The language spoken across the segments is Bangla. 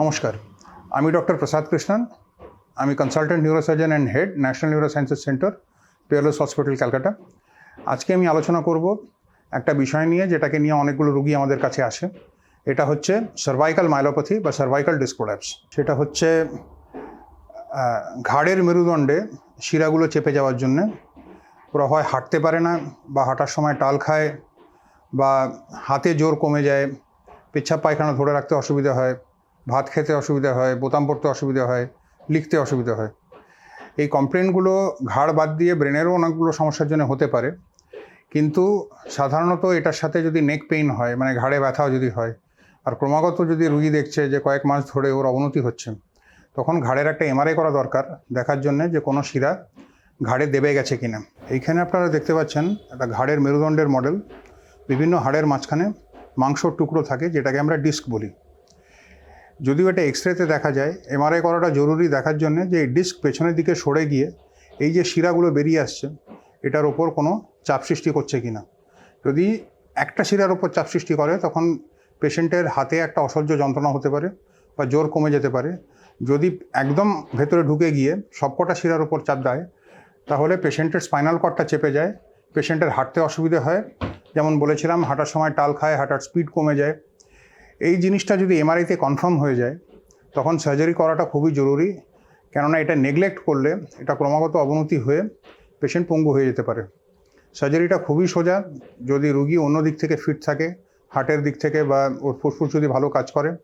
নমস্কার। আমি ডক্টর প্রসাদ কৃষ্ণন। আমি consultant neurosurgeon and head national neurosciences centre Peerless hospital Calcutta আজকে আমি আলোচনা করব একটা বিষয় নিয়ে, যেটাকে নিয়ে অনেকগুলো রুগী আমাদের কাছে আসে। এটা হচ্ছে সার্ভাইকাল মাইলোপ্যাথি বা সার্ভাইকাল ডিসপ্রোল্যাপস সেটা হচ্ছে ঘাড়ের মেরুদণ্ডে শিরাগুলো চেপে যাওয়ার জন্যে। ওরা হয় হাঁটতে পারে না বা হাঁটার সময় টাল খায় বা হাতে জোর কমে যায়, পেচ্ছাপ পায়খানা ধরে রাখতে অসুবিধা হয়। ভাত খেতে অসুবিধা হয়, বোতাম পড়তে অসুবিধা হয়, লিখতে অসুবিধা হয়। এই কমপ্লেনগুলো ঘাড় বাদ দিয়ে ব্রেনেরও অনেকগুলো সমস্যার জন্য হতে পারে। কিন্তু সাধারণত এটার সাথে যদি নেক পেইন হয় মানে ঘাড়ে ব্যথাও যদি হয়, আর ক্রমাগত যদি রুগী দেখছে যে কয়েক মাস ধরে ওর অবনতি হচ্ছে, তখন ঘাড়ের একটা এমআরআই করা দরকার দেখার জন্য যে কোনো শিরা ঘাড়ে দেবে গেছে কিনা। এইখানে আপনারা দেখতে পাচ্ছেন একটা ঘাড়ের মেরুদণ্ডের মডেল। বিভিন্ন হাড়ের মাঝখানে মাংসর টুকরো থাকে, যেটাকে আমরা ডিস্ক বলি। যদিও এটা এক্স রেতে দেখা যায় এমআরআই করাটা জরুরি দেখার জন্য যে ডিস্ক পেছনের দিকে সরে গিয়ে এই যে শিরাগুলো বেরিয়ে আসছে, এটার ওপর কোনো চাপ সৃষ্টি করছে কি না যদি একটা শিরার ওপর চাপ সৃষ্টি করে, তখন পেশেন্টের হাতে একটা অসহ্য যন্ত্রণা হতে পারে বা জোর কমে যেতে পারে। যদি একদম ভেতরে ঢুকে গিয়ে সবকটা শিরার ওপর চাপ দেয়, তাহলে পেশেন্টের স্পাইনাল কর্ডটা চেপে যায়, পেশেন্টের হাঁটতে অসুবিধে হয়। যেমন বলেছিলাম, হাঁটার সময় টাল খায়, হাঁটার স্পিড কমে যায় এই জিনিসটা যদি এমআরআইতে কনফার্ম হয়ে যায়, তখন সার্জারি করাটা খুবই জরুরি। কেননা এটা নেগলেক্ট করলে এটা ক্রমাগত অবনতি হয়ে পেশেন্ট পঙ্গু হয়ে যেতে পারে। সার্জারিটা খুবই সোজা, যদি রুগী অন্য দিক থেকে ফিট থাকে হার্টের দিক থেকে বা ওর ফুসফুস যদি ভালো কাজ করে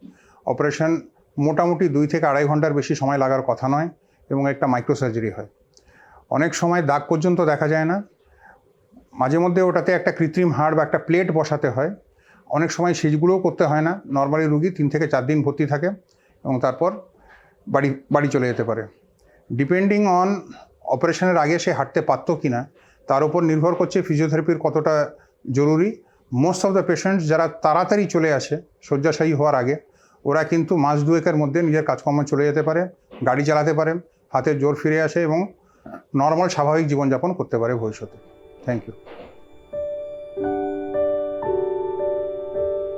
অপারেশন মোটামুটি দুই থেকে আড়াই ঘণ্টার বেশি সময় লাগার কথা নয় এবং একটা মাইক্রো সার্জারি হয়। অনেক সময় দাগ পর্যন্ত দেখা যায় না। মাঝে মধ্যে ওটাতে একটা কৃত্রিম হাড় বা একটা প্লেট বসাতে হয়। অনেক সময় সেজগুলোও করতে হয় না। নর্মালি রুগী তিন থেকে চার দিন ভর্তি থাকে এবং তারপর বাড়ি বাড়ি চলে যেতে পারে। ডিপেন্ডিং অন অপারেশনের আগে সে হাঁটতে পারতো কি না তার উপর নির্ভর করছে ফিজিওথেরাপির কতটা জরুরি। মোস্ট অফ দ্য পেশেন্টস যারা তাড়াতাড়ি চলে আসে, শয্যাশায়ী হওয়ার আগে, ওরা কিন্তু মাস দুয়েকের মধ্যে নিজের কাজকর্ম চলে যেতে পারে, গাড়ি চালাতে পারে হাতের জোর ফিরে আসে এবং নর্মাল স্বাভাবিক জীবনযাপন করতে পারে ভবিষ্যতে। Thank you